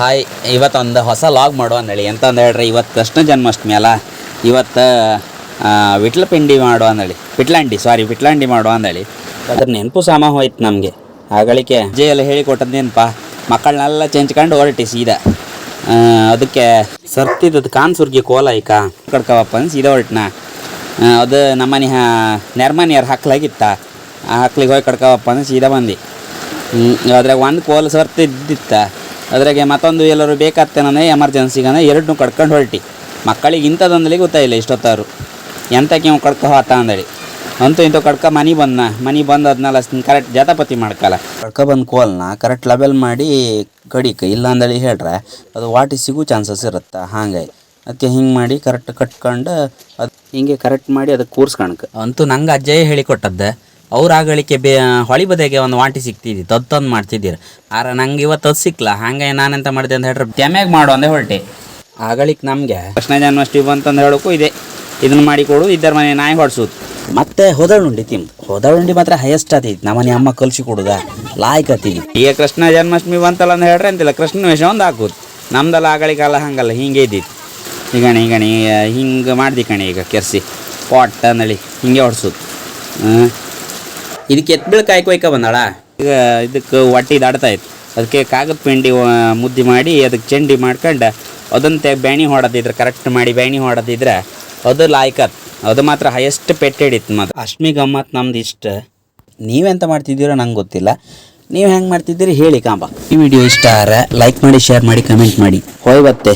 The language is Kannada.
ಹಾಯ್, ಇವತ್ತೊಂದು ಹೊಸ ಲಾಗ್ ಮಾಡುವ ಅಂದೇಳಿ ಎಂತ ಅಂದ ಹೇಳ್ರಿ, ಇವತ್ತು ಕೃಷ್ಣ ಜನ್ಮಾಷ್ಟಮಿ ಅಲ್ಲ? ಇವತ್ತು ವಿಟ್ಲ ಪಿಂಡಿ ಮಾಡುವ ಅಂದೇಳಿ ಪಿಟ್ಲಾಂಡಿ ಸಾರಿ ಪಿಟ್ಲಾಂಡಿ ಮಾಡುವ ಅಂದೇಳಿ ಅದ್ರ ನೆನಪು ಸಮ ಹೋಯ್ತು ನಮಗೆ. ಆಗಳಿಕೆ ಅಜ್ಜಿ ಎಲ್ಲ ಹೇಳಿಕೊಟ್ಟದ್ದು ನೆನಪ? ಮಕ್ಕಳನ್ನೆಲ್ಲ ಚೆಂಚ್ಕೊಂಡು ಹೊರಟಿ ಸೀದಾ. ಅದಕ್ಕೆ ಸರ್ತಿದ್ದದು ಕಾನ್ ಸುರ್ಗಿ ಕೋಲ ಈಕ ಕಡ್ಕವಪ್ಪ ಅಂದ್ ಸೀದಾ ಹೊರಟ್ನ? ಅದು ನಮ್ಮನೆ ನೆರ್ಮನಿಯರ್ ಹಾಕ್ಲಾಗಿತ್ತ? ಆ ಹಾಕ್ಲಿಗೆ ಹೋಗಿ ಕಡ್ಕವಪ್ಪ ಅಂದ್ರೆ ಸೀದಾ ಬಂದು ಅದ್ರಾಗ ಒಂದು ಕೋಲ್ ಸರ್ತಿದ್ದಿತ್ತ? ಅದ್ರಾಗೆ ಮತ್ತೊಂದು ಎಲ್ಲರೂ ಬೇಕಾಗ್ತೇನೆ ಎಮರ್ಜೆನ್ಸಿಗನೇ ಎರಡನ್ನೂ ಕಡ್ಕೊಂಡು ಹೊರಟಿ. ಮಕ್ಕಳಿಗೆ ಇಂಥದ್ದೊಂದಲಿ ಗೊತ್ತಾಯಿಲ್ಲ ಇಷ್ಟೊತ್ತಾರು ಎಂತಕ್ಕೆ ಇವ್ ಕಡ್ಕೊ ಹೋತ ಅಂದೇಳಿ ಅಂತೂ ಇಂಥ ಕಡ್ಕ ಮನೆ ಬಂದ ಮನೆ ಬಂದು ಅದನ್ನೆಲ್ಲ ಕರೆಕ್ಟ್ ಜಾತಪತಿ ಮಾಡ್ಕಲ್ಲ. ಕಡ್ಕ ಬಂದು ಕೋಲ್ನ ಕರೆಕ್ಟ್ ಲೆವೆಲ್ ಮಾಡಿ ಕಡಿಕ ಇಲ್ಲ ಅಂದೇಳಿ ಹೇಳ್ರೆ ಅದು ವಾಟಿ ಸಿಗೋ ಚಾನ್ಸಸ್ ಇರುತ್ತೆ ಹಾಗೆ ಅದಕ್ಕೆ ಹಿಂಗೆ ಮಾಡಿ ಕರೆಕ್ಟ್ ಕಟ್ಕೊಂಡು ಅದು ಹಿಂಗೆ ಕರೆಕ್ಟ್ ಮಾಡಿ ಅದಕ್ಕೆ ಕೂರ್ಸ್ಕಣಕ್ಕೆ ಅಂತೂ ನಂಗೆ ಅಜ್ಜಯ್ಯ ಹೇಳಿಕೊಟ್ಟದ್ದೆ. ಅವ್ರ ಆಗಳಿಕೆ ಬೇ ಹೊಳಿ ಬದಿಗೆ ಒಂದು ವಾಂಟಿ ಸಿಕ್ತಿದ್ದಿತ್ತು ತದ್ ತಂದು ಮಾಡ್ತಿದ್ದೀರ. ಆರ ನಂಗೆ ಇವತ್ತು ಅದು ಸಿಕ್ಲ. ಹಾಗೆ ನಾನೆಂತ ಮಾಡಿದೆ ಅಂತ ಹೇಳ್ರೆ. ತೆಮ್ಯಾಗ ಮಾಡು ಅಂದೆ ಹೊರಟೆ. ಆಗಳಿಕ್ ನಮಗೆ. ಕೃಷ್ಣ ಜನ್ಮಾಷ್ಟಮಿ ಬಂತಂದು ಹೇಳೋಕ್ಕೂ ಇದೆ. ಇದನ್ನು ಮಾಡಿಕೊಡು ಇದ್ದರ ಮನೆ ನಾಯಿ ಹೊಡ್ಸೋದು. ಮತ್ತೆ ಹೋದಳುಂಡಿ ತಿಮ್. ಹೋದಳುಂಡಿ ಮಾತ್ರ ಹೈಯೆಸ್ಟ್ ಆತೈತಿ ನಮ್ಮನೆ ಅಮ್ಮ ಕಲ್ಸಿ ಕೊಡುದ. ಲಾಯ್ಕ್ ಈಗ ಕೃಷ್ಣ ಜನ್ಮಾಷ್ಟಮಿ ಬಂತಲ್ಲ ಅಂತ ಹೇಳ್ರೆ ಅಂತಿಲ್ಲ. ಕೃಷ್ಣ ವೇಷ ಒಂದು ಹಾಕೋದು. ನಮ್ದಲ್ಲ ಆಗಳಿಕಲ್ಲ ಹಂಗಲ್ಲ. ಹಿಂಗೆ ಇದ್ದಿತ್ತು ಈಗಣಿ ಈಗಣಿ ಹಿಂಗೆ ಮಾಡ್ದಿ ಕಣಿ ಈಗ ಕೆರ್ಸಿ. ಪಾಟ್ ಅಂದಳಿ ಹಿಂಗೆ ಹೊಡ್ಸೋದು. ಇದಕ್ಕೆ ಎತ್ಬಿಳ ಕಾಯಿ ಕೊಯ್ಕ ಬಂದಾಳ? ಈಗ ಇದಕ್ಕೆ ಒಟ್ಟಿ ದಾಡ್ತಾ ಇತ್ತು. ಅದಕ್ಕೆ ಕಾಗದ ಪಿಂಡಿ ಮುದ್ದಿ ಮಾಡಿ ಅದಕ್ಕೆ ಚೆಂಡಿ ಮಾಡ್ಕೊಂಡು ಅದಂತೆ ಬ್ಯಾಣಿ ಹೊಡೆದಿದ್ರೆ ಕರೆಕ್ಟ್ ಮಾಡಿ ಬ್ಯಾಣಿ ಹೊಡೆದಿದ್ರೆ ಅದು ಲಾಯ್ಕತ್. ಅದು ಮಾತ್ರ ಹೈಯೆಸ್ಟ್ ಪೆಟ್ ಹಿಡಿತು ಮತ್ತು ಅಷ್ಟಮಿ ಗಮ್ಮತ್ ನಮ್ದು ಇಷ್ಟ. ನೀವೆಂತ ಮಾಡ್ತಿದ್ದೀರೋ ನಂಗೆ ಗೊತ್ತಿಲ್ಲ. ನೀವು ಹೆಂಗೆ ಮಾಡ್ತಿದ್ದೀರಿ ಹೇಳಿ ಕಾಂಬ. ಈ ವಿಡಿಯೋ ಇಷ್ಟ ಆದ್ರೆ ಲೈಕ್ ಮಾಡಿ ಶೇರ್ ಮಾಡಿ ಕಮೆಂಟ್ ಮಾಡಿ. ಹೋಯ್ ಬತ್ತೆ.